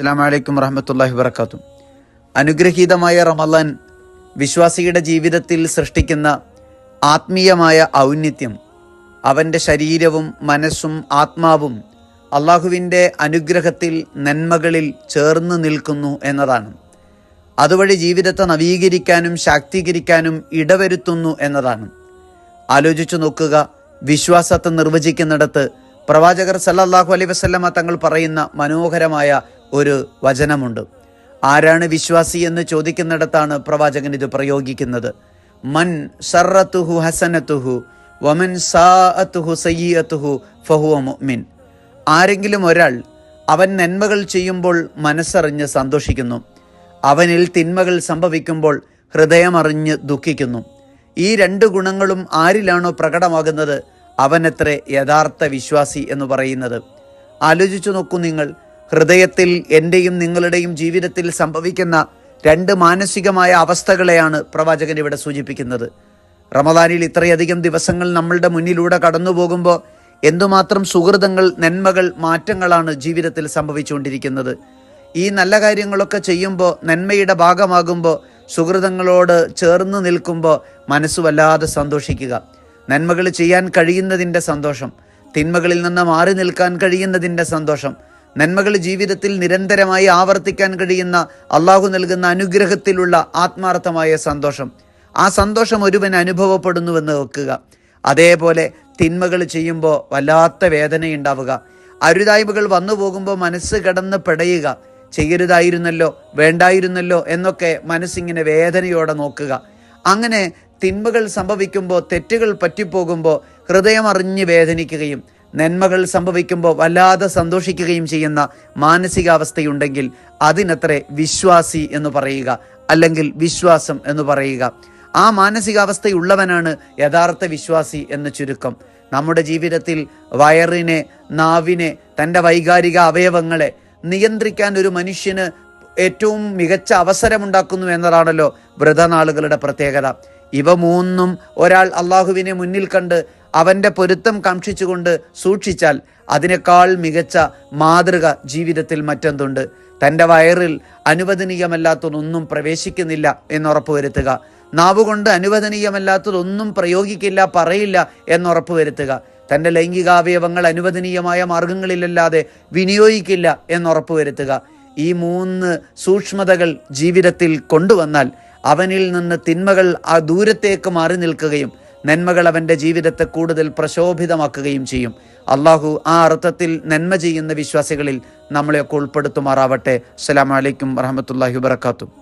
അസ്സാം വറഹമത്തല്ലാഹി വർക്കാത്തു അനുഗ്രഹീതമായ റമലാൻ വിശ്വാസിയുടെ ജീവിതത്തിൽ സൃഷ്ടിക്കുന്ന ആത്മീയമായ ഔന്നിത്യം അവന്റെ ശരീരവും മനസ്സും ആത്മാവും അള്ളാഹുവിന്റെ അനുഗ്രഹത്തിൽ നന്മകളിൽ ചേർന്ന് നിൽക്കുന്നു എന്നതാണ്. അതുവഴി ജീവിതത്തെ നവീകരിക്കാനും ശാക്തീകരിക്കാനും ഇടവരുത്തുന്നു എന്നതാണ്. ആലോചിച്ചു നോക്കുക. വിശ്വാസത്തെ നിർവചിക്കുന്നിടത്ത് പ്രവാചകർ സല്ലാഹു അലൈ വസല്ലമ തങ്ങൾ പറയുന്ന മനോഹരമായ ഒരു വചനമുണ്ട്. ആരാണ് വിശ്വാസി എന്ന് ചോദിക്കുന്നിടത്താണ് പ്രവാചകൻ ഇത് പ്രയോഗിക്കുന്നത്. മൻ സറത്തുഹു ഹസനത്തുഹു വമൻ സാഅത്തുഹു സയ്യത്തുഹു ഫഹുവ മുഅ്മിൻ. ആരെങ്കിലും ഒരാൾ അവൻ നന്മകൾ ചെയ്യുമ്പോൾ മനസ്സറിഞ്ഞ് സന്തോഷിക്കുന്നു. അവനിൽ തിന്മകൾ സംഭവിക്കുമ്പോൾ ഹൃദയമറിഞ്ഞ് ദുഃഖിക്കുന്നു. ഈ രണ്ട് ഗുണങ്ങളും ആരിലാണോ പ്രകടമാകുന്നത്? അവനത്രേ യഥാർത്ഥ വിശ്വാസി എന്ന് പറയുന്നത്. ആലോചിച്ചു നോക്കൂ നിങ്ങൾ. ഹൃദയത്തിൽ എന്റെയും നിങ്ങളുടെയും ജീവിതത്തിൽ സംഭവിക്കുന്ന രണ്ട് മാനസികമായ അവസ്ഥകളെയാണ് പ്രവാചകൻ ഇവിടെ സൂചിപ്പിക്കുന്നത്. റമദാനിൽ ഇത്രയധികം ദിവസങ്ങൾ നമ്മളുടെ മുന്നിലൂടെ കടന്നു പോകുമ്പോൾ എന്തുമാത്രം സുഹൃതങ്ങൾ നന്മകൾ മാറ്റങ്ങളാണ് ജീവിതത്തിൽ സംഭവിച്ചുകൊണ്ടിരിക്കുന്നത്. ഈ നല്ല കാര്യങ്ങളൊക്കെ ചെയ്യുമ്പോൾ നന്മയുടെ ഭാഗമാകുമ്പോൾ സുഹൃതങ്ങളോട് ചേർന്ന് നിൽക്കുമ്പോൾ മനസ്സ് വല്ലാതെ സന്തോഷിക്കുക. നന്മകൾ ചെയ്യാൻ കഴിയുന്നതിന്റെ സന്തോഷം. തിന്മകളിൽ നിന്ന് മാറി നിൽക്കാൻ കഴിയുന്നതിന്റെ സന്തോഷം. നന്മകൾ ജീവിതത്തിൽ നിരന്തരമായി ആവർത്തിക്കാൻ കഴിയുന്ന അള്ളാഹു നൽകുന്ന അനുഗ്രഹത്തിലുള്ള ആത്മാർത്ഥമായ സന്തോഷം. ആ സന്തോഷം ഒരുവൻ അനുഭവപ്പെടുന്നുവെന്ന് വെക്കുക അതേപോലെ തിന്മകൾ ചെയ്യുമ്പോൾ വല്ലാത്ത വേദനയുണ്ടാവുക. അരുതായ്മകൾ വന്നു പോകുമ്പോൾ മനസ്സ് കിടന്ന് പിടയുക. ചെയ്യരുതായിരുന്നല്ലോ വേണ്ടായിരുന്നല്ലോ എന്നൊക്കെ മനസ്സിങ്ങനെ വേദനയോടെ നോക്കുക. അങ്ങനെ തിന്മകൾ സംഭവിക്കുമ്പോൾ തെറ്റുകൾ പറ്റിപ്പോകുമ്പോൾ ഹൃദയമറിഞ്ഞ് വേദനിക്കുകയും നന്മകൾ സംഭവിക്കുമ്പോൾ വല്ലാതെ സന്തോഷിക്കുകയും ചെയ്യുന്ന മാനസികാവസ്ഥയുണ്ടെങ്കിൽ അതിനത്രേ വിശ്വാസി എന്ന് പറയുക അല്ലെങ്കിൽ വിശ്വാസം എന്ന് പറയുക. ആ മാനസികാവസ്ഥയുള്ളവനാണ് യഥാർത്ഥ വിശ്വാസി എന്ന് ചുരുക്കം. നമ്മുടെ ജീവിതത്തിൽ വയറിനെ നാവിനെ തന്റെ വൈകാരിക അവയവങ്ങളെ നിയന്ത്രിക്കാൻ ഒരു മനുഷ്യന് ഏറ്റവും മികച്ച അവസരമുണ്ടാക്കുന്നു എന്നതാണല്ലോ വ്രതനാളുകളുടെ പ്രത്യേകത. ഇവ മൂന്നും ഒരാൾ അള്ളാഹുവിനെ മുന്നിൽ കണ്ട് അവന്റെ പൊരുത്തം കാക്ഷിച്ചുകൊണ്ട് സൂക്ഷിച്ചാൽ അതിനേക്കാൾ മികച്ച മാതൃക ജീവിതത്തിൽ മറ്റെന്തുണ്ട്? തന്റെ വയറിൽ അനുവദനീയമല്ലാത്തതൊന്നും പ്രവേശിക്കുന്നില്ല എന്നുറപ്പ് വരുത്തുക നാവുകൊണ്ട് അനുവദനീയമല്ലാത്തതൊന്നും പ്രയോഗിക്കില്ല പറയില്ല എന്നുറപ്പ് വരുത്തുക തന്റെ ലൈംഗികാവയവങ്ങൾ അനുവദനീയമായ മാർഗങ്ങളിലല്ലാതെ വിനിയോഗിക്കില്ല എന്നുറപ്പ് വരുത്തുക ഈ മൂന്ന് സൂക്ഷ്മതകൾ ജീവിതത്തിൽ കൊണ്ടുവന്നാൽ അവനിൽ നിന്ന് തിന്മകൾ ആ ദൂരത്തേക്ക് മാറി നിൽക്കുകയും നന്മകൾ അവന്റെ ജീവിതത്തെ കൂടുതൽ പ്രശോഭിതമാക്കുകയും ചെയ്യും. അള്ളാഹു ആ അർത്ഥത്തിൽ നന്മ ചെയ്യുന്ന വിശ്വാസികളിൽ നമ്മളെയൊക്കെ ഉൾപ്പെടുത്തുമാറാവട്ടെ. അസ്സലാമലൈക്കും വറഹമത്തല്ലാഹി വാത്തു